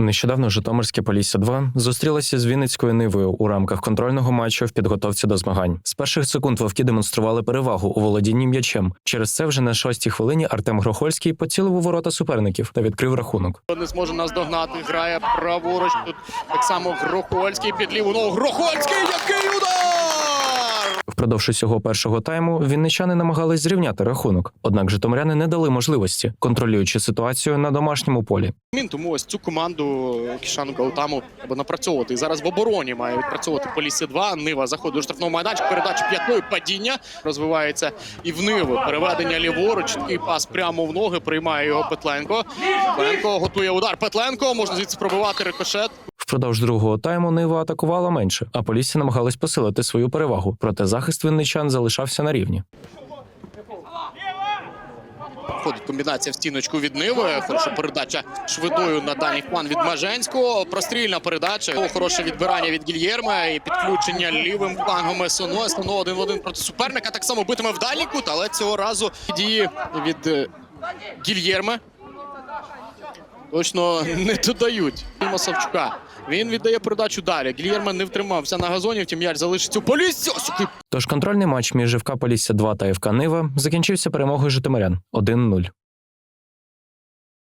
Нещодавно Житомирське Полісся 2 зустрілося з Вінницькою Нивою у рамках контрольного матчу в підготовці до змагань. З перших секунд вовки демонстрували перевагу у володінні м'ячем. Через це вже на шостій хвилині Артем Грохольський поцілив у ворота суперників та відкрив рахунок. Не зможе нас догнати. Грає праворуч. Тут так само Грохольський під ліву ногу. Грохольський, який удар! Впродовж усього першого тайму вінничани намагались зрівняти рахунок. Однак житомиряни не дали можливості, контролюючи ситуацію на домашньому полі. Він тому ось цю команду Кішану Гаутаму треба напрацьовувати. І зараз в обороні має відпрацьовувати Полісся 2. Нива заходить до штрафного майданчика. Передача п'ятою падіння розвивається і в Ниву. Переведення ліворуч. Такий пас прямо в ноги. Приймає його Петленко. Петленко готує удар. Петленко можна звідси пробивати рикошет. Впродовж другого тайму Нива атакувала менше, а Полісся намагалась посилити свою перевагу. Проте захист вінничан залишався на рівні. Входить комбінація в стіночку від Ниви. Хороша передача швидою на дальній план від Маженського. Прострільна передача. Хороше відбирання від Гільєрма і підключення лівим флангом Есоно. Есоно один в один проти суперника. Так само битиме в дальній кут, але цього разу дії від е, Гільєрма. Точно не додають Савчука. Він віддає передачу далі. Гільєрма не втримався на газоні, втім Яль залишиться у Полісся. Тож контрольний матч між ФК Полісся 2 та ФК Нива закінчився перемогою житомирян 1-0.